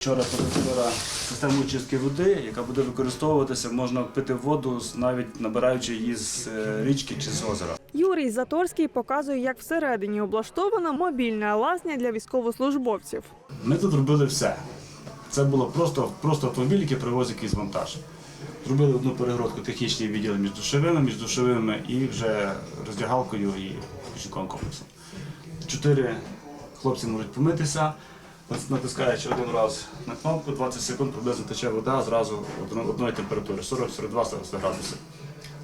Вчора позавчора систему очистки води, яка буде використовуватися, можна пити воду навіть набираючи її з е, річки чи з озера. Юрій Заторський показує, як всередині облаштована мобільна лазня для військовослужбовців. Ми тут робили все. Це було просто, просто автомобіль, який привозить якийсь вантаж. Зробили одну перегородку технічні відділи між душовими, між душовими і вже роздягалкою і пічником комплексом. Чотири хлопці можуть помитися, натискаючи один раз на кнопку, 20 секунд приблизно тече вода зразу одно- одної температури 40-42 градуси.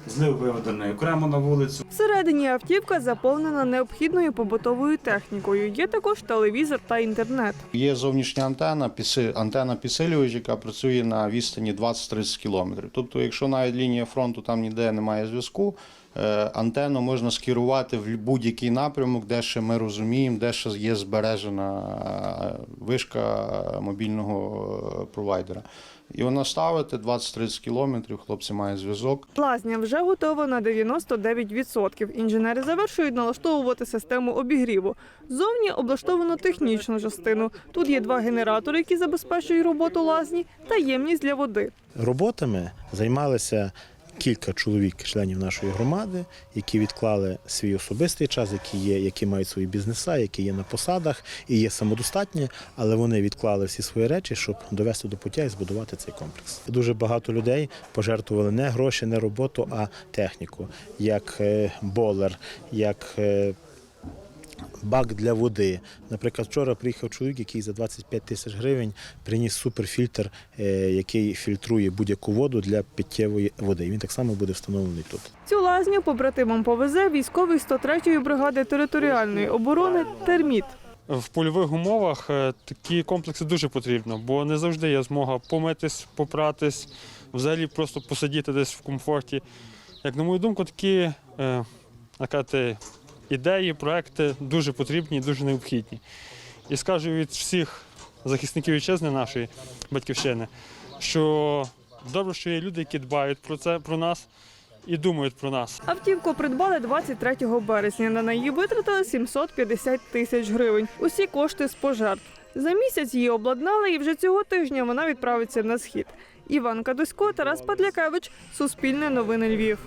Злив виведений окремо на вулицю. Всередині автівка заповнена необхідною побутовою технікою. Є також телевізор та інтернет. Є зовнішня антена, антена підсилювач, яка працює на відстані 20-30 кілометрів. Тобто, якщо навіть лінія фронту там ніде немає зв'язку, е, антенну можна скерувати в будь-який напрямок, де ще ми розуміємо, де ще є збережена е, вишка мобільного е, провайдера. І вона ставити 20-30 кілометрів, хлопці мають зв'язок. Лазня вже готова на 99%. Інженери завершують налаштовувати систему обігріву. Зовні облаштовано технічну частину. Тут є два генератори, які забезпечують роботу лазні, та ємність для води. роботами займалися кілька чоловік, членів нашої громади, які відклали свій особистий час, які є, які мають свої бізнеса, які є на посадах і є самодостатні, але вони відклали всі свої речі, щоб довести до пуття і збудувати цей комплекс. Дуже багато людей пожертвували не гроші, не роботу, а техніку, як е, болер, як е, бак для води. Наприклад, вчора приїхав чоловік, який за 25 тисяч гривень приніс суперфільтр, е, який фільтрує будь-яку воду для питтєвої води. І Він так само буде встановлений тут. Цю лазню побратимам повезе військовий 103-ї бригади територіальної оборони Терміт. В польових умовах е, такі комплекси дуже потрібно, бо не завжди є змога помитись, попратись, взагалі просто посидіти десь в комфорті. Як на мою думку, такі е, сказати, ідеї, проекти дуже потрібні і дуже необхідні. І скажу від всіх захисників вітчизни нашої батьківщини, що добре, що є люди, які дбають про це, про нас і думають про нас. Автівку придбали 23 березня. На неї витратили 750 тисяч гривень. Усі кошти з пожертв. За місяць її обладнали, і вже цього тижня вона відправиться на схід. Іван Кадусько, Тарас Падлякевич, Суспільне новини Львів.